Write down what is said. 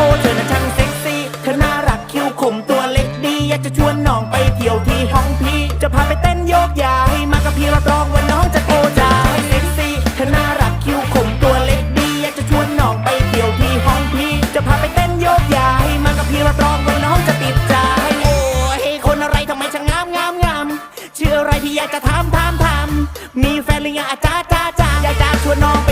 อ้เธอน่ะช่างเซ็กซี่ เธอน่ารักคิ้วขมตัวเล็กดี อยากจะชวนน้องไปเที่ยวที่ห้องพี่ จะพาไปเต้นโยกยาให้มากับพี่รับรองว่าน้องจะโอ้จ้าเซ็กซี่ เธอน่ารักคิ้วขมตัวเล็กดี อยากจะชวนน้องไปเที่ยวที่ห้องพี่ จะพาไปเต้นโยกยาให้มากับพี่รับรองว่าน้องจะติดใจโอ้เฮ้คนอะไรทำไมช่างงามงามงามชื่ออะไรพี่อยากจะถามถามถามมีแฟนหรือยังอาจ้าจ้าจ้าอยากจะชวนน้อง